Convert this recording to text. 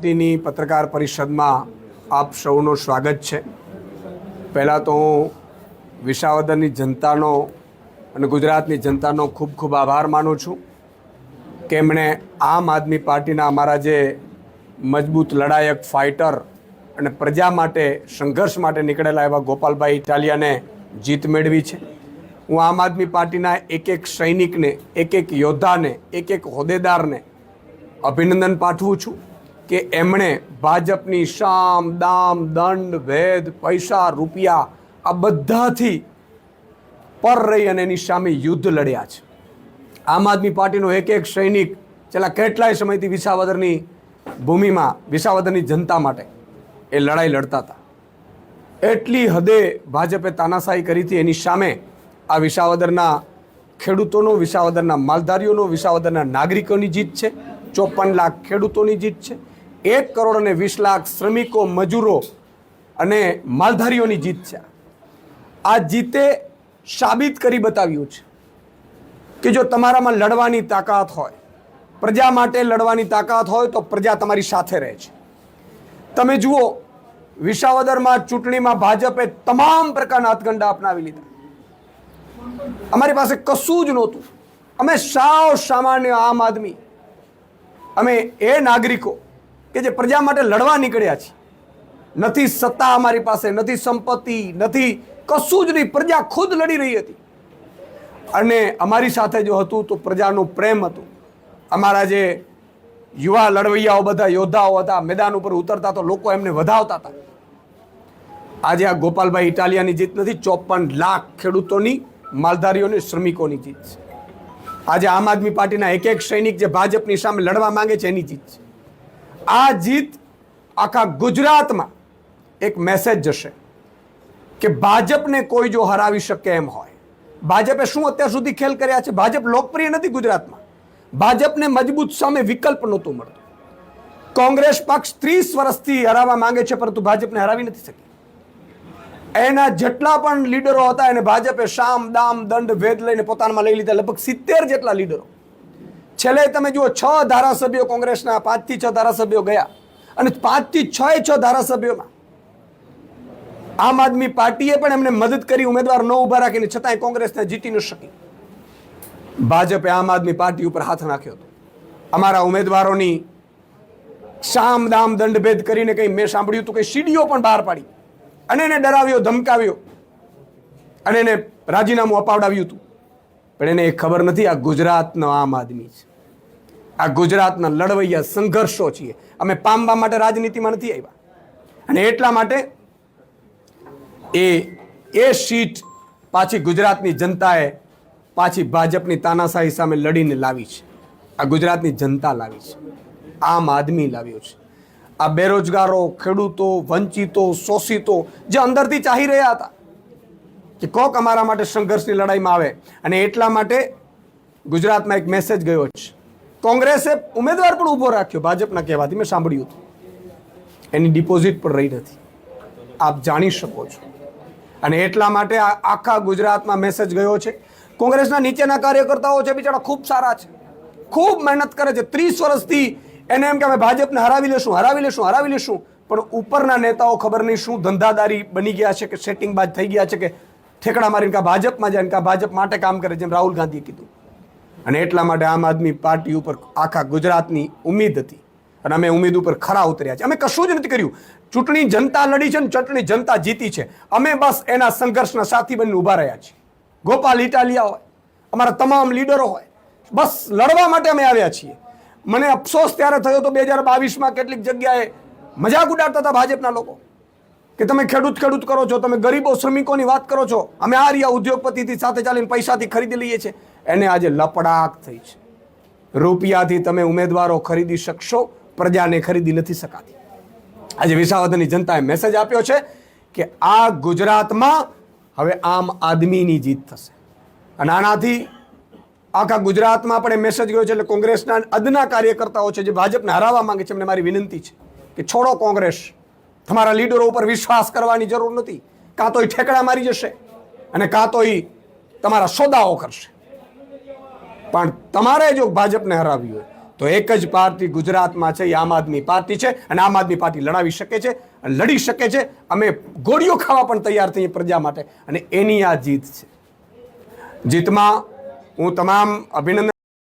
પાર્ટીની પત્રકાર પરિષદમાં આપ સૌનું સ્વાગત છે. પહેલાં તો હું વિસાવદરની જનતાનો અને ગુજરાતની જનતાનો ખૂબ ખૂબ આભાર માનું છું કે એમણે આમ આદમી પાર્ટીના અમારા જે મજબૂત લડાયક ફાઇટર અને પ્રજા માટે સંઘર્ષ માટે નીકળેલા એવા ગોપાલભાઈ ઇટાલિયાને જીત મેળવી છે. હું આમ આદમી પાર્ટીના એક એક સૈનિકને, એક એક યોદ્ધાને, એક એક હોદ્દેદારને અભિનંદન પાઠવું છું. કે એમણે ભાજપની શામ, દામ, દંડ ભેદ પૈસા, રૂપિયા આ બધાથી પર રહી અને એની સામે યુદ્ધ લડ્યા છે. આમ આદમી પાર્ટીનો એક એક સૈનિક છેલ્લા કેટલાય સમયથી વિસાવદરની ભૂમિમાં, વિસાવદરની જનતા માટે એ લડાઈ લડતા હતા. એટલી હદે ભાજપે તાનાશાહી કરી હતી, એની સામે આ વિસાવદરના ખેડૂતોનો, વિસાવદરના માલધારીઓનો, વિસાવદરના નાગરિકોની જીત છે, ચોપન લાખ ખેડૂતોની જીત છે. એક કરોડ અને વીસ લાખ શ્રમિકો, મજૂરો અને માલધારીઓની જીત છે. આ જીતે સાબિત કરી બતાવ્યું છે કે જો તમારામાં લડવાની તાકાત હોય, પ્રજા માટે લડવાની તાકાત હોય, તો પ્રજા તમારી સાથે રહે છે. તમે જુઓ, વિસાવદરમાં ચૂંટણીમાં ભાજપે તમામ પ્રકારના હાથગંડા અપનાવી લીધા. અમારી પાસે કશું જ નહોતું. અમે સાવ સામાન્ય આમ આદમી. અમે એ નાગરિકો કે જે પ્રજા માટે લડવા નીકળ્યા છીએ નથી સત્તા અમારી પાસે, નથી સંપત્તિ, નથી કશું જ નહીં. પ્રજા ખુદ લડી રહી હતી. અને અમારી સાથે જો હતું તો પ્રજાનું પ્રેમ હતું. અમારા જે યુવા લડવૈયાઓ બધા, યોદ્ધાઓ હતા, મેદાન ઉપર ઉતરતા તો લોકો એમને વધાવતા હતા. આજે આ ગોપાલભાઈ ઇટાલિયાની જીત નથી, ચોપન લાખ ખેડૂતોની, માલધારીઓની શ્રમિકોની જીત છે. આજે આમ આદમી પાર્ટીના એક એક સૈનિક જે ભાજપની સામે લડવા માંગે છે, એની જીત છે. આ જીત આખા ગુજરાતમાં એક મેસેજ જશે કે ભાજપને કોઈ જો હરાવી શકે એમ હોય. ભાજપે શું અત્યાર સુધી ખેલ કર્યા છે? ભાજપ લોકપ્રિય નથી ગુજરાતમાં. ભાજપને મજબૂત સામે વિકલ્પ નહોતું મળતું. કોંગ્રેસ પક્ષ ત્રીસ વર્ષથી હરાવવા માંગે છે, પરંતુ ભાજપને હરાવી નથી શકી. એના જેટલા પણ લીડરો હતા એને ભાજપે શામ, દામ, દંડ ભેદ લઈને પોતાનામાં લઈ લીધા. લગભગ સિત્તેર જેટલા લીડરો. છેલ્લે તમે જુઓ, છ ધારાસભ્યો કોંગ્રેસના, પાંચથી છ ધારાસભ્યો ગયા. અને પાંચથી છ એ છ ધારાસભ્યોમાં આમ આદમી પાર્ટીએ પણ એમને મદદ કરી, ઉમેદવાર ન ઊભા રાખીને, છતાંય કોંગ્રેસને જીતી ન શકી. ભાજપે આમ આદમી પાર્ટી ઉપર હાથ નાખ્યો હતો. અમારા ઉમેદવારોની શામ દામ દંડભેદ કરીને કંઈ મેં સાંભળ્યું હતું કે સીડીઓ પણ બહાર પાડી. અને એને ડરાવ્યો, ધમકાવ્યો. અને એને રાજીનામું અપાવડાવ્યું હતું. પણ એને એ ખબર નથી, આ ગુજરાતનો આમ આદમી છે. આ ગુજરાતના લડવૈયા સંઘર્ષો છીએ. અમે પામવા માટે રાજનીતિમાં નથી આવ્યા. અને એટલા માટે એ એ સીટ પાછી ગુજરાતની જનતાએ પાછી ભાજપની તાનાશાહી સામે લડીને લાવી છે. આ ગુજરાતની જનતા લાવી છે. આમ આદમી લાવ્યો છે. આ બેરોજગારો, ખેડૂતો, વંચિતો, શોષિતો જે અંદરથી ચાહી રહ્યા હતા કે કોક અમારા માટે સંઘર્ષની લડાઈમાં આવે. અને એટલા માટે ગુજરાતમાં એક મેસેજ ગયો છે. કોંગ્રેસે ઉમેદવાર પણ ઊભો રાખ્યો, ભાજપના કહેવાથી. મેં સાંભળ્યું હતું. એની ડિપોઝિટ પણ રહી નથી. આપ જાણી શકો છો. અને એટલા માટે આખા ગુજરાતમાં મેસેજ ગયો છે. કોંગ્રેસના નીચેના કાર્યકર્તાઓ છે, બિચારા ખૂબ સારા છે. ખૂબ મહેનત કરે છે. ત્રીસ વર્ષથી એને એમ કે અમે ભાજપને હરાવી લેશું હરાવી લેશું હરાવી લેશું. પણ ઉપરના નેતાઓ ખબર નહીં શું ધંધાદારી બની ગયા છે કે સેટિંગ બાદ થઈ ગયા છે કે ઠેકડા મારીને કા ભાજપમાં જાય ને ભાજપ માટે કામ કરે જેમ રાહુલ ગાંધીએ કીધું. અને એટલા માટે આમ આદમી પાર્ટી ઉપર આખા ગુજરાતની ઉમેદ હતી. અને અમે ઉમેદ ઉપર ખરા ઉતર્યા છે અમે કશું જ નથી કર્યું. ચૂંટણી જનતા લડી છે ને ચૂંટણી જનતા જીતી છે. અમે બસ એના સંઘર્ષના સાથી બનીને ઊભા રહ્યા છીએ. ગોપાલ ઇટાલિયા હોય, અમારા તમામ લીડરો હોય, બસ લડવા માટે અમે આવ્યા છીએ. મને અફસોસ ત્યારે થયો તો બે હજાર બાવીસમાં કેટલીક જગ્યાએ મજાક ઉડાડતા હતા ભાજપના લોકો. કે તમે ખેડૂત ખેડૂત કરો છો, તમે ગરીબો શ્રમિકોની વાત કરો છો, અમે આ રહ્યા ઉદ્યોગપતિથી સાથે ચાલીને પૈસાથી ખરીદી લઈએ છીએ. એને આજે લપડાક થઈ છે. રૂપિયાથી તમે ઉમેદવારો ખરીદી શકશો, પ્રજાને ખરીદી નથી શકાતી. આજે વિસાવદરની જનતાએ મેસેજ આપ્યો છે કે આ ગુજરાતમાં હવે આમ આદમીની જીત થશે. અને આનાથી આખા ગુજરાતમાં પણ એ મેસેજ ગયો છે એટલે કોંગ્રેસના અદના કાર્યકર્તાઓ છે જે ભાજપને હરાવવા માંગે છે એમને મારી વિનંતી છે કે છોડો કોંગ્રેસ. તમારા લીડરો ઉપર વિશ્વાસ કરવાની જરૂર નથી. કાં તો એ ઠેકડા મારી જશે અને કાં તો એ તમારા સોદાઓ કરશે. પણ તમારે જો ભાજપને હરાવી હોય, તો એક જ પાર્ટી ગુજરાતમાં છે, એ આમ આદમી પાર્ટી છે અને આમ આદમી પાર્ટી લડાવી શકે છે, અને લડી શકે છે. અમે ગોળીઓ ખાવા પણ તૈયાર થઈએ પ્રજા માટે અને એની આ જીત છે. જીતમાં હું તમામ અભિનંદન